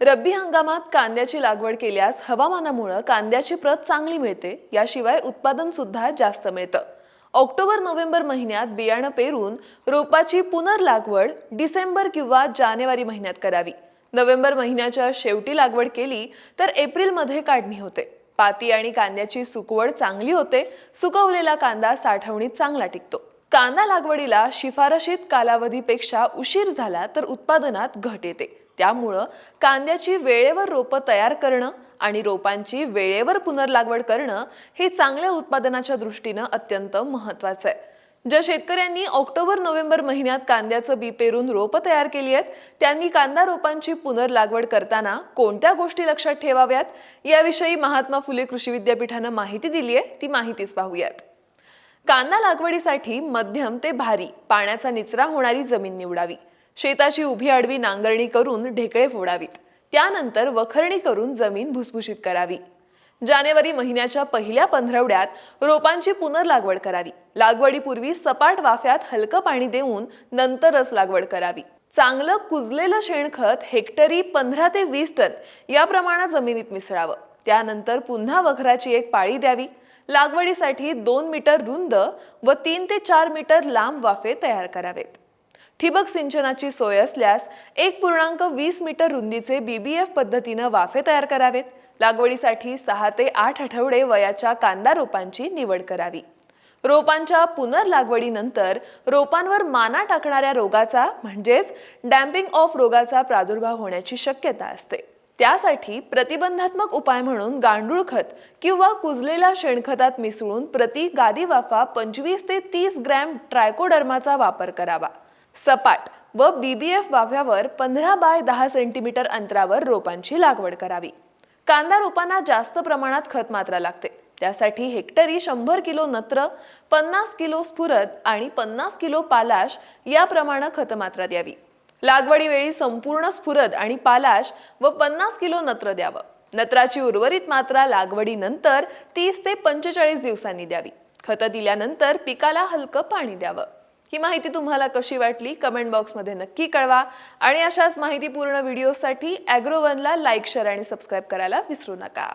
रब्बी हंगामात कांद्याची लागवड केल्यास हवामानामुळं कांद्याची प्रत चांगली मिळते याशिवाय उत्पादन सुद्धा जास्त मिळतं. ऑक्टोबर नोव्हेंबर महिन्यात बियाणं पेरून रोपाची पुनर्लागवड डिसेंबर किंवा जानेवारी महिन्यात करावी. नोव्हेंबर महिन्याच्या शेवटी लागवड केली तर एप्रिलमध्ये काढणी होते. पाती आणि कांद्याची सुकवड चांगली होते सुकवलेला कांदा साठवणीत चांगला टिकतो. कांदा लागवडीला शिफारशीत कालावधीपेक्षा उशीर झाला तर उत्पादनात घट येते. त्यामुळं कांद्याची वेळेवर रोपं तयार करणं आणि रोपांची वेळेवर पुनर्लागवड करणं हे चांगल्या उत्पादनाच्या दृष्टीनं अत्यंत महत्वाचं आहे. ज्या शेतकऱ्यांनी ऑक्टोबर नोव्हेंबर महिन्यात कांद्याचं बी पेरून रोपं तयार केली आहेत त्यांनी कांदा रोपांची पुनर्लागवड करताना कोणत्या गोष्टी लक्षात ठेवाव्यात? याविषयी महात्मा फुले कृषी विद्यापीठानं माहिती दिली आहे. ती माहितीच पाहूयात. कांदा लागवडीसाठी मध्यम ते भारी पाण्याचा निचरा होणारी जमीन निवडावी. शेताची उभी आडवी नांगरणी करून ढेकळे फोडावीत. त्यानंतर वखरणी करून जमीन भुसभुशीत करावी. जानेवारी महिन्याच्या पहिल्या पंधरवड्यात रोपांची पुनर्लागवड करावी. लागवडीपूर्वी सपाट वाफ्यात हलकं पाणी देऊन नंतरच लागवड करावी. चांगलं कुजलेलं शेणखत हेक्टरी पंधरा ते वीस टन या प्रमाणात जमिनीत मिसळावं. त्यानंतर पुन्हा वखराची एक पाळी द्यावी. लागवडीसाठी दोन मीटर रुंद व तीन ते चार मीटर लांब वाफे तयार करावेत. ठिबक सिंचनाची सोय असल्यास एक पूर्णांक वीस मीटर रुंदीचे बीबीएफ पद्धतीनं वाफे तयार करावेत. लागवडीसाठी सहा ते आठ आठवडे वयाच्या कांदा रोपांची निवड करावी. रोपांच्या पुनर्लागवडीनंतर रोपांवर माना टाकणाऱ्या रोगाचा म्हणजेच डॅम्पिंग ऑफ रोगाचा प्रादुर्भाव होण्याची शक्यता असते. त्यासाठी प्रतिबंधात्मक उपाय म्हणून गांडूळ खत किंवा कुजलेल्या शेणखतात मिसळून प्रति गादी वाफा पंचवीस ते तीस ग्रॅम ट्रायकोडर्माचा वापर करावा. सपाट व बीबीएफ वाफ्यावर पंधरा बाय दहा सेंटीमीटर अंतरावर रोपांची लागवड करावी. कांदा रोपांना जास्त प्रमाणात खत मात्रा लागते. त्यासाठी हेक्टरी शंभर किलो नत्र पन्नास किलो स्फुरद आणि पन्नास किलो पालाश या प्रमाणे खतमात्रा द्यावी. लागवडीवेळी संपूर्ण स्फुरद आणि पालाश व पन्नास किलो नत्र द्यावं. नत्राची उर्वरित मात्रा लागवडीनंतर तीस ते पंचेचाळीस दिवसांनी द्यावी. खतं दिल्यानंतर पिकाला हलकं पाणी द्यावं. ही माहिती तुम्हाला कशी वाटली कमेंट बॉक्समध्ये नक्की कळवा. आणि अशाच माहितीपूर्ण व्हिडिओसाठी ॲग्रोवनला लाईक शेअर आणि सबस्क्राईब करायला विसरू नका.